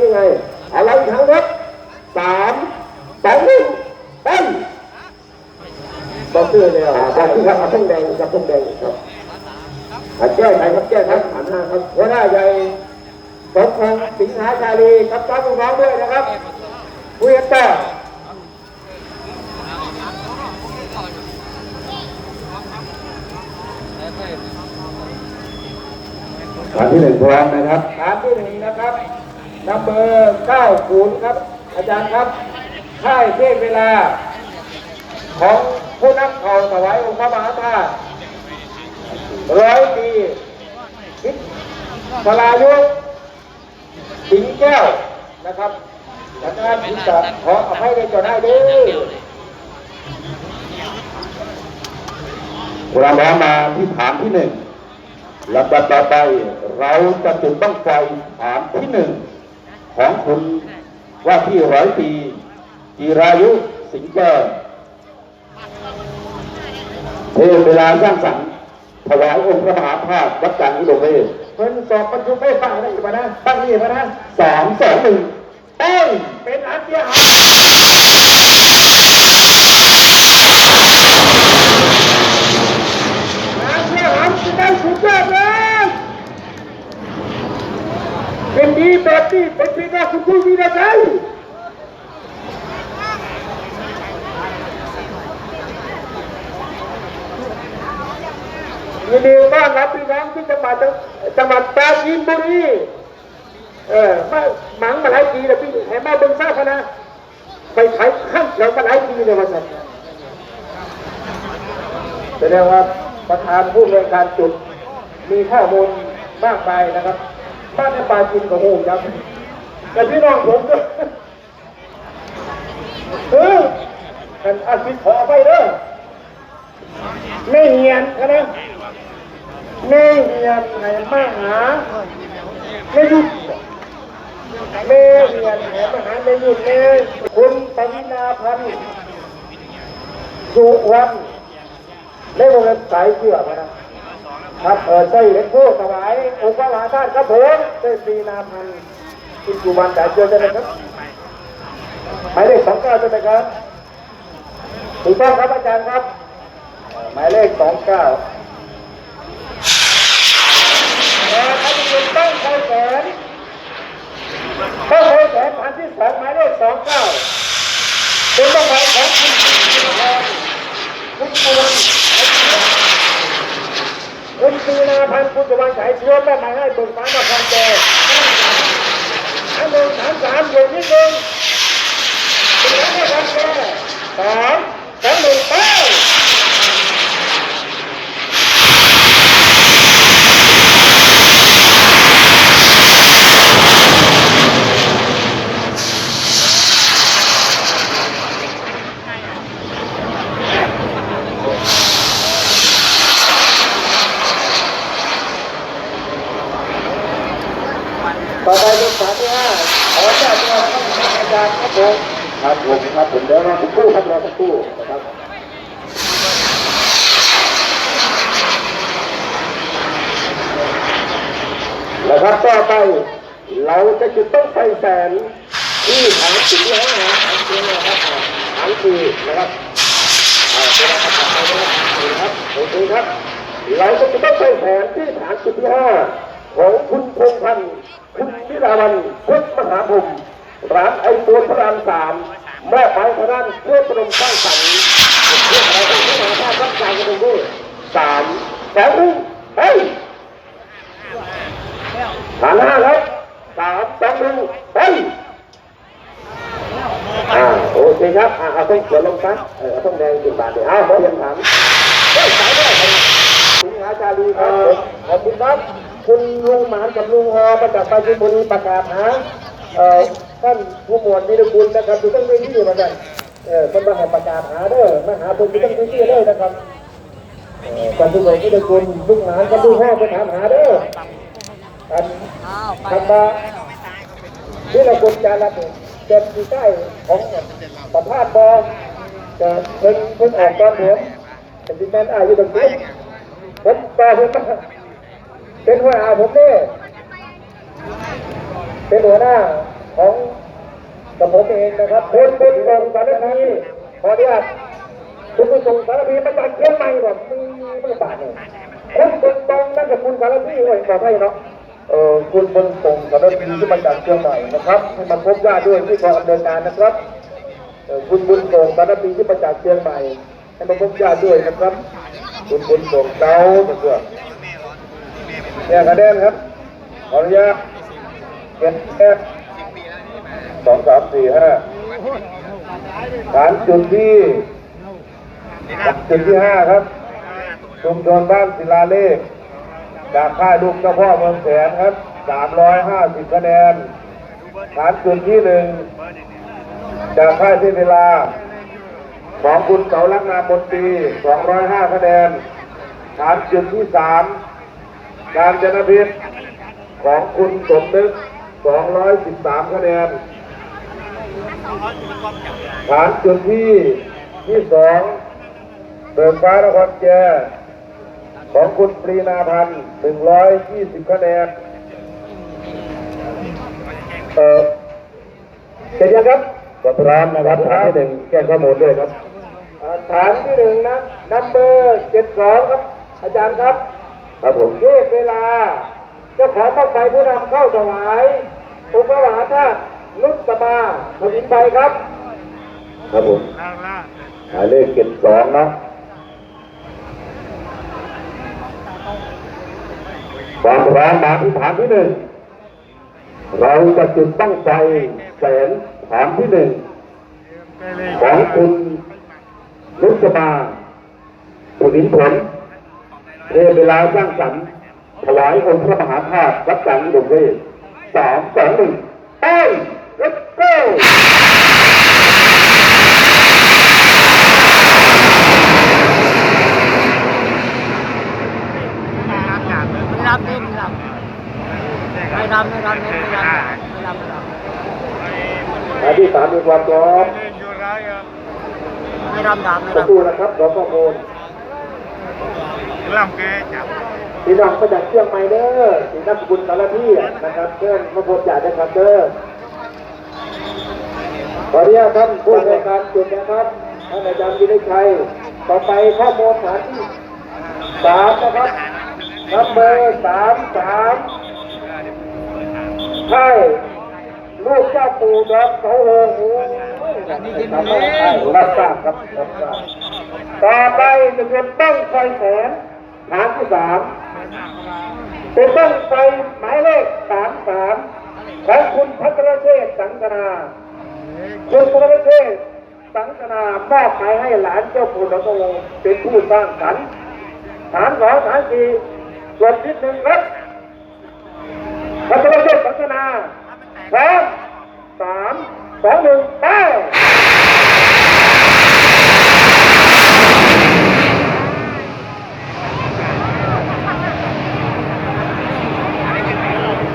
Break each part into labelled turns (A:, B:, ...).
A: เป็นยังไงเอาเราอีกครั้งครับสามสองหนึ่งไปบอกชื่อเลยอะบอกชื่อครับเอาต้องแดงกับต้องแดงครับอะแก้ไขครับแก้ไขหันหน้าครับหัวหน้าใหญ่สมพงษ์สิงหาชาลีครับต้อนลูกน้องด้วยนะครับผู้ยักษ์ต่อฐานที่หนึ่งพร้อมนะครับฐานที่หนึ่งนะครับ นับเบอร์เก้าศูนย์ครับ อาจารย์ครับค่ายเทพเวลา ของผู้นักเข่าถวายองค์พระมหาธาตุร้อยปีพิศลายุสิงแก้วนะครับอาจารย์พิศาขออภัยในต่อได้ด้อเราแล้วมาที่ฐานที่หนึ่งลำดับต่อไป เราจะจุดบ้างไฟฐานที่หนึ่ง ของคุณว่าที่ร้อยปีจีรายุสิงห์แก้วเทเวลาสร้างสรรค์ถวายองค์พระมหาธาตุวัดกลางอุดมเวทเพิ่นสอบบรรจุไม่ฟังได้ปะนะฟังนี่ปะนะสามสองหนึ่งเอ้ยเป็นอันเดียวหายน้ำเชี่ยวหำจะได้สุดยอดเลยเป็น ดีแบบนี้เป็นปีนาคุณผู้มีนะใจยินดีต้อนรับพี่น้องที่จังหวัดจังหวัดปราจีนบุรีเออมาหมังมาหลายปีแล้วพี่ให้มาเบิ่งทราบนะไปขายข้างเขียมาหลายปีเลยว่าสันแสดงว่าประธานผู้ในวยการจุดมีข้อมูลมากมายนะครับ บ้านในป่าจินกับหูยับแต่พี่น้องผมก็เออกันอาชีพขอไปเด้อไม่เหียนนะไม่เหียนไหนมาหาไม่ยุดไม่เหียนไหนมาหาไม่หยุดเลยคุณปวินาพันธ์สุวรรณในวงเล็บสายเชือกนะ ครับเออใช่เล็กผู้ถวายองค์พระมหาธาตุครับผมใช่ปีนาพันธ์อิจุบันแต่เจอจะนะครับหมายเลขสองเก้าใช่ไหมครับถูกต้องครับอาจารย์ครับ หมายเลขสองเก้าท่านผู้ต้องใช้แสนต้องใช้แสนพันที่สองหมายเลขสองเก้าเป็นต้องหมายของคุณคุณคุณคุณ ปีนาพันธ์คุณสุวรรณสายชวนแม่มาให้เบิกฟ้ามาคอนแจอันหนึ่งสามสามอยู่นิดนึงเป็นไงไม่คอนแจสามสามหนึ่งแป้าต่อไปเป็นสามที่ห้าขอเจ้าตัวครับอาจารย์ครับผมครับผมครับผมเดี๋ยวรอสักครู่ครับรอสักครู่นะครับ นะครับต่อไปเรา จะจุดต้องไฟแสนที่ฐานสี่ห้าฐานสี่นะครับฐานสี่นะครับเอาเวลาขับไปนะครับโอเคครับ เราจะจุดต้องไฟแสนที่ฐานจุดที่ห้าของคุณพงพันธ์คุณวิราวันพุทธมหาภูมิร้านไอโฟนพระรามสามแม่ไปทางด้านเพื่อปรมสร้างสรรค์เพื่ออะไรก็ที่มาท่ารับการกันด้วยสามแถวหนึ่งเฮ้ยฐานห้าครับ สามสองหนึ่งไปอ่าโอเคครับอ่าเอาต้องเขียนลงซะเออเอาต้องแดงสิบบาทเดี๋ยวเอาขอเรียนถามเฮ้ยสายด้วยครับสิงหาจารีครับผมขอบคุณครับคุณลุงหมานกับลุงฮอมาจากปราจีนบุรีประกาศหาเอ่อท่านผู้หมวดนิรกุลนะครับอยู่ตั้งเวทีเหมือนกันเออคนมาให้ประกาศหาเด้อมาหาคนอยู่ตั้งเวทีเด้อนะครับเอ่อท่านผู้หมวดนิรกุลลุงหมานกับลุงฮอไปถามหาเด้อ กันทำมาที่เราควรจะรับเนี่ยจะมีใต้ของสัมภาษณ์บอจะเพิ่งเพิ่งออกตอนผมเป็นที่แม่นอายุตรงนี้ผมต่อผมมาเป็นหัวหน้าผมเนี่ยเป็นหัวหน้าของกับผมเองนะครับคุณบุญส่งสารพีขออนุญาตคุณบุญส่งสารพีมาจากเชียงใหม่แบบมีไม่บาทเนี่ยคุณบุญส่งนั่นกับคุณสารพีโอ้ยบอกให้เนาะ เออคุณบุญส่งสารพีที่มาจากเชียงใหม่นะครับให้มาพบญาติด้วยที่กองอำนวยการนะครับเออคุณบุญส่งสารพีที่มาจากเชียงใหม่ให้มาพบญาติด้วยนะครับ คุณบุญส่งเต้าเพื่อนเนี่ยคะแนนครับขออนุญาตเก็บแค่สองสามสี่ห้าฐานจุดที่จุดที่ห้าครับชุมชนบ้านศิลาเลข จากค่ายลูกเจ้าพ่อเมืองแสนครับสามร้อยห้าสิบคะแนน ฐานจุดที่หนึ่งจากค่ายเทเวลา ของคุณเสาลักนามบนตรี205 คะแนน ฐานจุดที่สามการจนพิษของคุณสมนึก 213 คะแนน ฐานจุดที่ที่สองเบิกฟ้านครแก ของคุณปรีนาพันธ์120คะแนนเออเสร็จยังครับก็พร้อมนะครับฐานที่หนึ่งแจ้งข้อมูลด้วยครับอ่าฐานที่หนึ่งนะนัมเบอร์เจ็ดสองครับ อาจารย์ครับ ครับผมเทศเวลาเจ้าของต้องไปผู้นำเข้าถวายองค์พระมหาธาตุนุสมาผลินไปครับ ครับผมหมายเลขเจ็ดสองเนาะ ความพร้อมาที่ฐานที่หนึ่งเราจะจุดตั้งใจแสนฐานที่หนึ่งของคุณนุสมาปุถินผลเทเวลาสร้างสรรค์ถวายองค์พระมหาธาตุรับจังดงเวทสามสองหนึ่งไป let's go
B: ไม่ รับเล่นไม่รับไม่รับไม่รับไม่รับไม่รับไม่รับไม่รับ
A: ฐานที่สามมีความพร้อม
B: ไม่รับดาบไม่
A: ประ
B: รับ
A: ตูนะครับรอข้อมูล
C: làm cái chả
A: พี่น้องมาจากเชียงใหม่เด้อสีนักบุญสารพี่นะครับเพื่อนมาพบญาตินะครับเด้อขออนุญาตท่านผู้ในวยการจุดนะครับท่านอาจารย์วินิจฉัยต่อไปข้อมูลฐานที่สามนะครับ นับเบอร์สามสามใช่ลูกเจ้าปู่ดอกเสาโหงรับทราบครับรับทราบต่อไปจะเป็นต้องไฟแสนฐานที่สามเป็นต้นไฟหมายเลขสามสามของคุณพัทรเชษสังกนาคุณพัทรเชษสังกนามอบหมายให้หลานเจ้าปู่ดอกโงเป็นผู้สร้างสรรค์ฐานสองฐานสี่ ส่วนที่หนึ่งครับพัทรเชษฐ์สังกนาพร้อมสามสองหนึ่งไป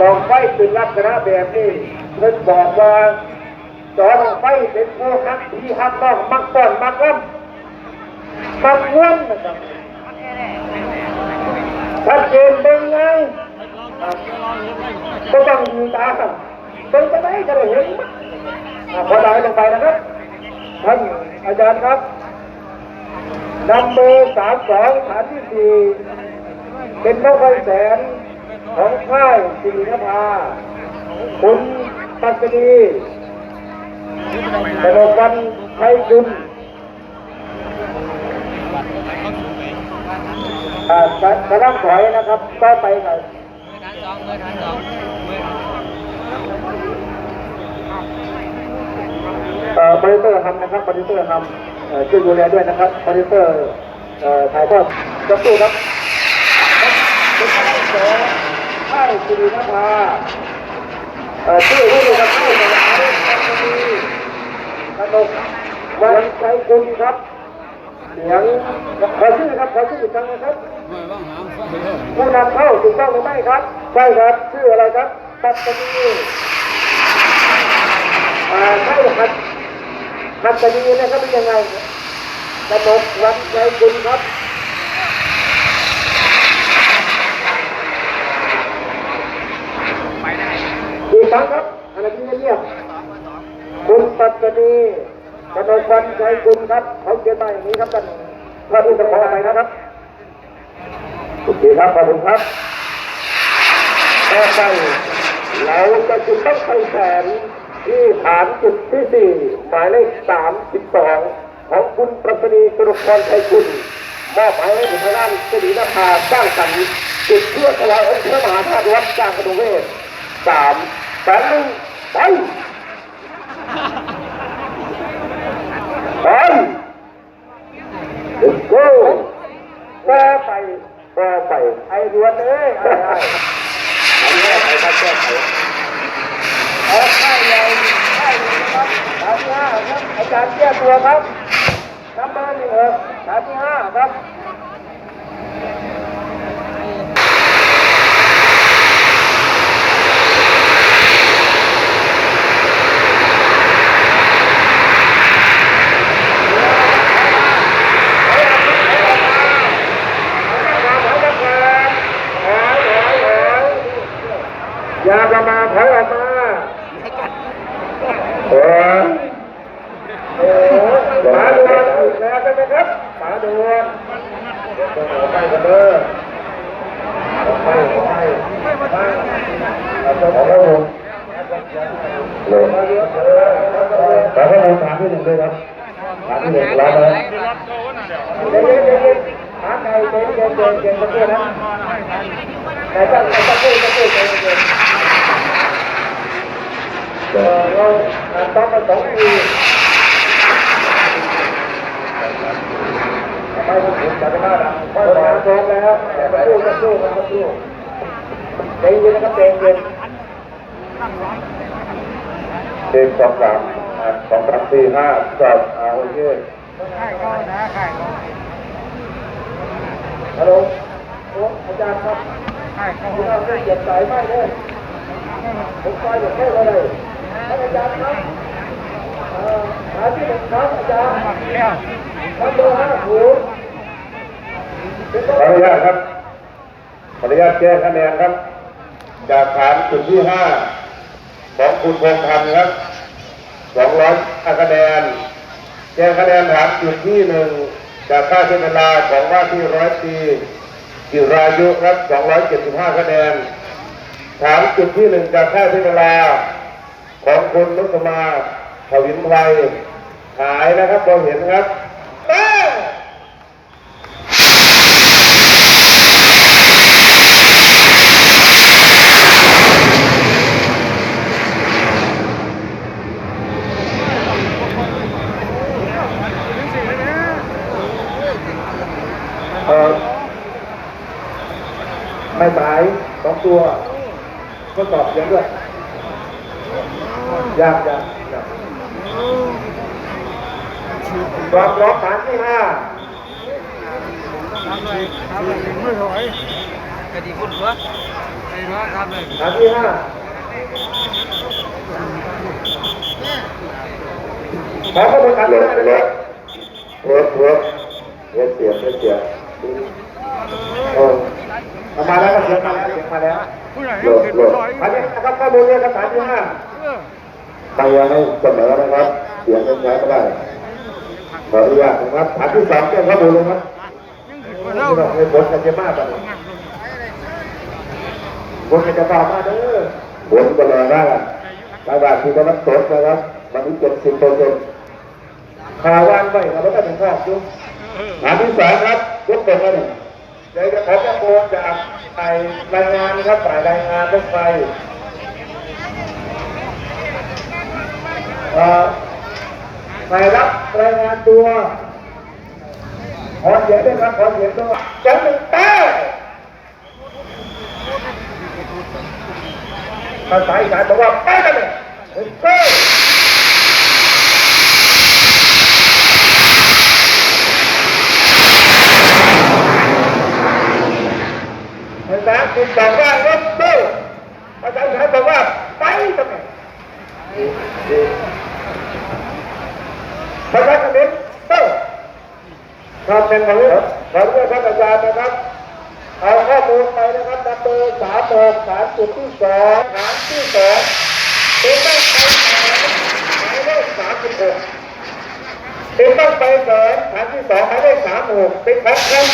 A: บอกไฟเป็นลักษณะแบบนี้เพิ่นบอกว่าจอดอกไฟเป็นผู้ฮักที่ฮักต้องมักต้อนมักล้ำมักง่วนนะครับ ชัดเจนเป็นไงก็ต้องยืนตาเป็นจะได้ก็ได้เห็นอะขอได้ลงไปนะครับท่านอาจารย์ครับนำเบอร์สามสองฐานที่สี่เป็นพระไฟแสนของค่ายสิรินภาคุณปัสดีตลกวันไทยจุ อ่ากระกระดังถอยนะครับต่อไปกับ
B: ฐานสองเบอร์ฐานสอง
A: เอ่อบริเตอร์ทำนะครับบริเตอร์ทำเอ่อช่วยดูแลด้วยนะครับบริเตอร์เอ่อถ่ายทอดจะสู้ครับเป็นคณะสงฆ์ค่ายสิรินภาเอ่อชื่อผู้ดูกับค่ายสมานปัสดีกนกวันใจคุณครับ เสียงขอชื่อครับขอชื่ออีกครั้งนะครับผู้นำเข้าถูกต้องหรือไม่ครับใช่ครับชื่ออะไรครับปัตตานีอ่าใช่ครับปัตตานีนะครับเป็นยังไงกนกวันใจคุณครับอีกครั้งครับอะไรที่เงียบคุณปัตตานี กนกวันใจคุณครับเขาเขียนมาอย่างนี้ครับท่านท่านผู้จะขออะไรนะครับโอเคครับขอบคุณครับต่อไปเราจะจุดต้องไปแสนที่ฐานจุดที่สี่หมายเลขสามสิบสองของคุณปรัชนีกนกวันใจคุณมอบหมายให้ถึงทางด้านสิรินภาสร้างสรรค์จุดเพื่อถวายองค์พระมหาธาตุวัดจ้างกระดูเวศสามแสนหนึ่งไป Let's go แก้ไปแก้ไป ไอ้รวนเอ้ยไอ้ไอ้ไอ้แก้ไปครับแก้ไปเอาไข่ใหญ่ไข่ใหญ่ครับสามที่ห้าครับอาจารย์แก้ตัวครับนับเบอร์หนึ่งเออสามที่ห้าครับ อย่าประมาทถอยออกมาโอ้โหหมาดวนอีกแล้วใช่ไหมครับหมาดวนออกไปกันเด้อออกไปออกไปมาเอาตัวของเราเลยขอข้อมูลถามที่หนึ่งด้วยครับถามที่หนึ่งรอมาเดี๋ยวเดี๋ยวเดี๋ยวหาไก่เดินเดินเดินเดินสักครู่นะ แต่ต้องต้องพูดต้องพู ดใจเย็นเออเราต้องมาสองปีทำไมผมถึงจะไม่ได้เพราะงานพร้อมแล้วแต่มาสู้มาสู้มาสู้ใจเย็นนะครับใจเย็นเด็กสองสามสองสามสี่ห้าจบอ่าโอ เค
B: ไข่ก็นะไข่ก็
A: ฮัลโหลอาจารย์ครับ
B: ไข่ก็
A: คุณเอาเรื่องเหยียบสายไหมเนี่ยผมไปอย่างแค่อะไรท่านอาจารย์ครับเอ่อหาที่หนึ่งครับอาจารย์
B: แล้ว
A: ทำเบอร์ห้าศูนย์ขออนุญาตครับขออนุญาตแก้คะแนนครับ จากฐานจุดที่ห้าของคุณพงษ์พันธ์ครับสองร้อยคะแนน แก้คะแนนฐานจุดที่หนึ่งจากค่าเฉลี่ยเวลาของว่าที่ร้อยปีจิรายุรับ 275 คะแนนฐานจุดที่หนึ่งจากค่าเฉลี่ยเวลาของคุณนุสมาถวินไพรหายนะครับเราเห็นครับเอ้ยเออไม่หมาย สองตัวก็ตอบเสียงด้วยยากยากยากรอบรอบฐานที่ห้า
B: ทำเลยทำเลยไม่ถอยกระดิ่งคุณหัวไอ้ร้อทำเลย
A: ฐานที่ห้าขอข้อมูลฐานที่ห้าเลย
C: เวิร์กเวิร์กเวิร์กเสียงเวิร์กเสียง
A: โอ้เอา มาแล้วก็เสียงมาแล้วเสียงมาแล้ว
B: ผู้ใหญ่ยังขึ้นถอย
A: ฐานที่ห้าครับข้อมูลเนี่ยครับฐานที่ห้า
C: ใครยังไม่เสนอนะครับ เสียงยังใช้ไม่ได้ขออนุญาตนะครับฐานที่สามแจ้งข้อมูลเลยครับ
A: ไม่ต้องให้ผลกันจะมากกว่านี้ผลกันจะต่อมาเด้อ
C: ผลก็รอได้ตลาดที่กำลังสดนะครับวันนี้เจ็ดสิบเปอร์เซ็นต์
A: ข่าววางไว้เราไม่ได้เป็นข้อจุ๊บ
C: ฐานที่สามครับยกตัวมาหนึ่ง
A: เดี๋ยวจะขอข้อมูลจากฝ่ายรายงานนะครับฝ่ายรายงานรถไฟเอ่อฝ่ายรับรายงานตัวขอเสียงด้วยครับขอเสียงด้วยจังหนึ่งแต้มภาษาอีสานบอกว่าแป้กันเลยหนึ่งแต้ม ภาษาคุณบอกว่ารถตู้ภาษาอีสานบอกว่าไปทำไมภาษาเขมรเต้ครับเป็นของนี้ขออนุญาตท่านอาจารย์นะครับเอาข้อมูลไปนะครับนับเบอร์สามหกฐานจุดที่สองฐานที่สองเป็นต้องไปแสนหมายเลขสามสิบหกเป็นต้องไปแสนฐานที่สองหมายเลขสามหกเป็นของคุณ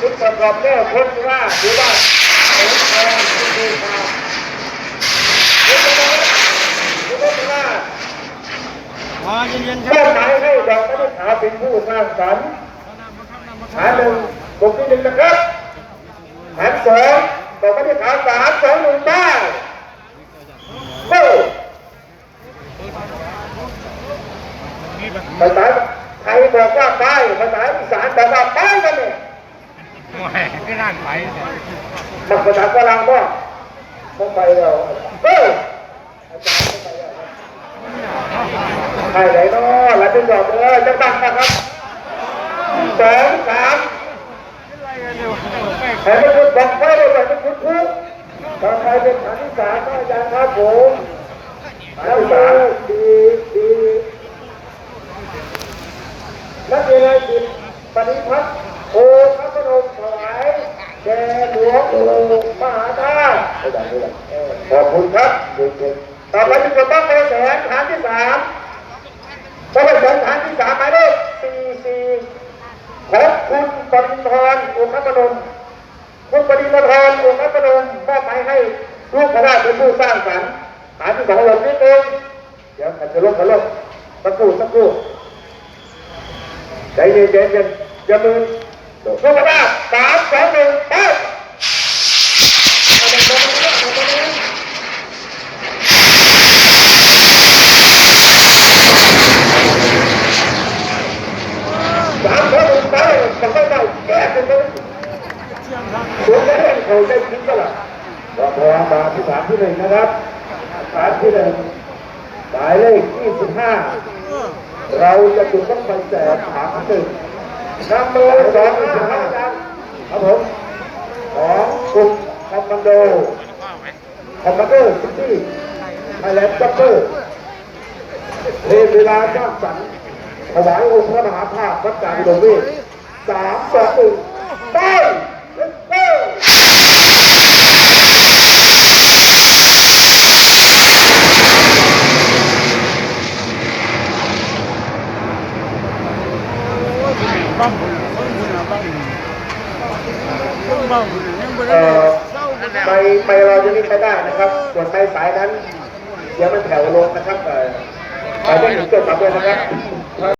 A: คุณประกอบแก้วคนว่าหรือว่าเอกทองคุณดูข่าวคุณจะบอกว่าคุณบอกว่า
B: พอเย็นๆค
A: เป้า
B: รับ
A: หมายให้ดอกมะลิขาวเป็นผู้สร้างสรรค์ฐานหนึ่งกลุ่มที่หนึ่งนะครับฐานสองดอกมะลิขาวสามสองหนึ่งได้โก้ภาษาไทยบอกว่าไปภาษาอีสานบอกว่าไปกันเนี่ย
B: แหมก็นั่นไป
A: มันภาษาฝรั่งก็ต้องไปแล้วเอ้ยใครไหนเนาะหลายเป็นดอกเลยจังตั้งนะครับสองสามใครไม่คุณบอกไปเลยใครไม่คุณพูดถ้าใครเป็นฐานที่สามก็อาจารย์ครับผมฐานที่สาดีดีนักเรียนจิตปฏิพัฒน์โอพระพนมถวายแด่หลวง ปู่มหาธาตุขอบคุณครับต่อไปจะต้องไปแสนฐานที่สามต้องไปแสนฐานที่สามหมายเลขสี่สี่ของคุณปรินทรองค์พระพนมคุณปรินทรองค์พระพนมมอบหมายให้ลูกพระราชเป็นผู้สร้างสรรค์ฐานที่สองลงนิดนึงเดี๋ยวขัดจะลงขัดลงสักครู่สักครู่ใจเย็นใจเย็นอย่ามือลูกพระราชสามสองหนึ่งเอาไปเอาไปเอาไปเอาไปสามสองหนึ่งไปต้องไปได้แก้กันเลยสวนแรกเขาได้คิดก็ล่ะว่าพอมาที่ฐา นะครับฐานที่หนึ่งหมายเลขยี่สิบห้าเราจะจุดต้องไปแสนฐานหนึ่งนำมือสองสิบห้าครับครับผมของกลุ่มคอมมานโดคอมมานโดซิตี้ไทยแลนด์จัปเปอร์เทเวลาสร้างสรรค์ถวายองค์พระมหาภาควัดกลางอุดมเวทสามสองหนึ่งไป let's go
B: บ้างบุญบ้างบุญบ้างบ้างบุญยังบุญ
A: เอ่อ ไปไปเราจะนี่ใช้ได้นะครับ ส่วนไปสายนั้นเดี๋ยวมันแถวลงนะครับไปได้ถึงจุดสามเดือนนะครับ